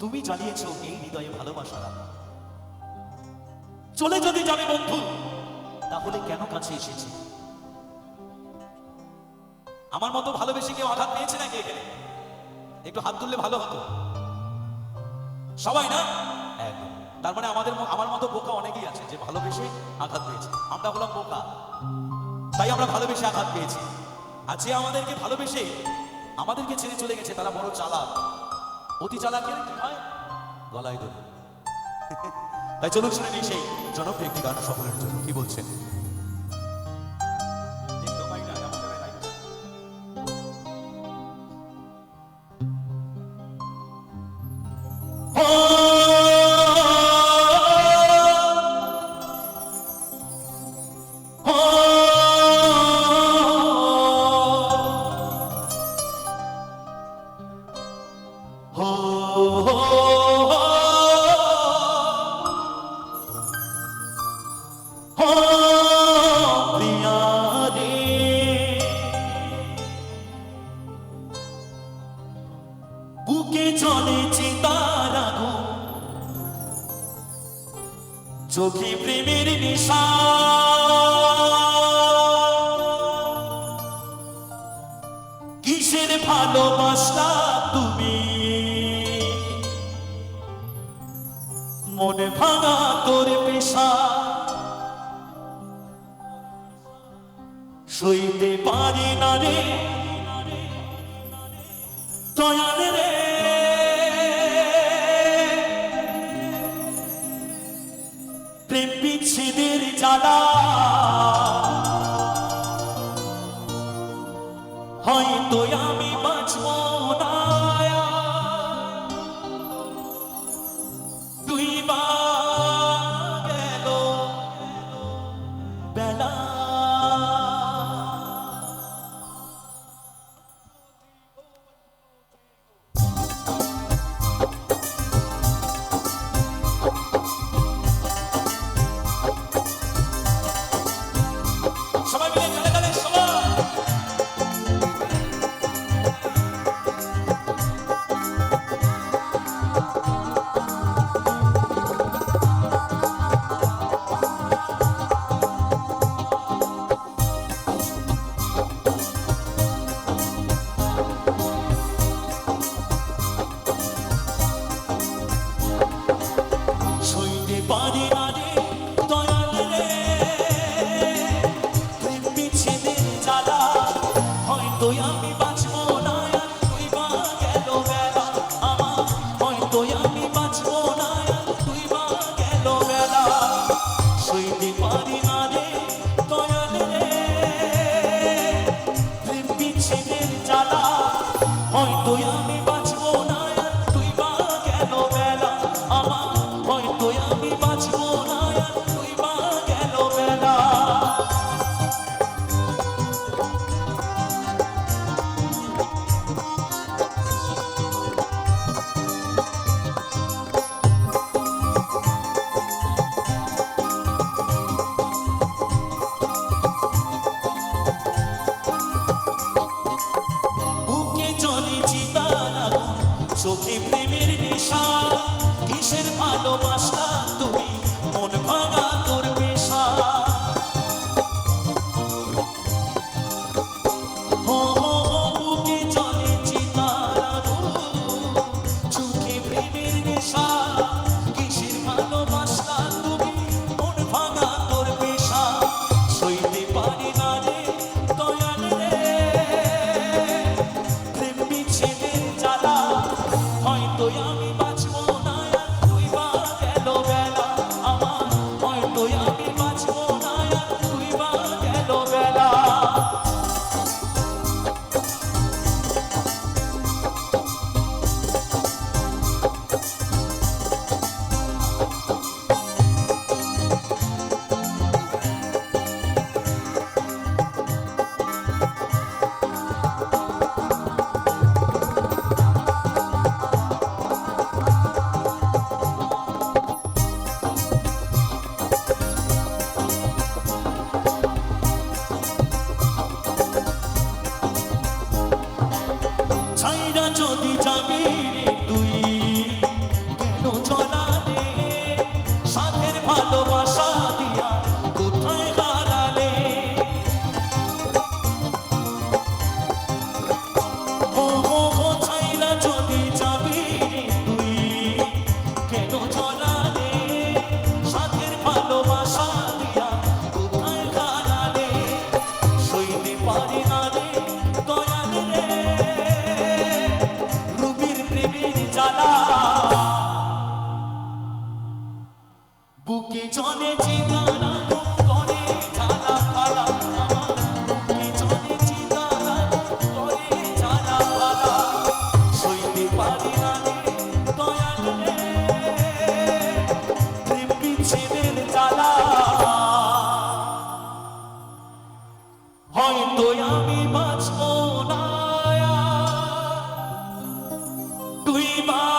তুমি জ্বালিয়েছ এই হৃদয়ে ভালোবাসা চলে যদি যাবে বন্ধু, তাহলে কেন কাছে এসেছি? আমার মতো ভালোবেসে কেউ আঘাত পেয়েছে নাকি এখানে? একটু হাত তুললে ভালো হতো। সবাই না? একদম। তার মানে আমাদের আমার মতো বোকা অনেকেই আছে যে ভালোবেসে আঘাত পেয়েছে। আমরা হলাম বোকা। তাই আমরা ভালোবেসে আঘাত পেয়েছি। আর যে আমাদেরকে ভালোবেসে আমাদেরকে ছেড়ে চলে গেছে, তারা বড় চালাক। অতি চালাকের গলায় ধরে। তাই চলুন শুনে নিই সেই জনপ্রিয় একটি গান সকলের জন্য। কি বলছেন? চোখে প্রেমের নেশা কিসের ভালোবাসা তুমি? মনে ভাঙা তোর পেশা। সইতে পারি না রে। দয়াল রে হয়তো আমি সইতে পারি চোখে Bye.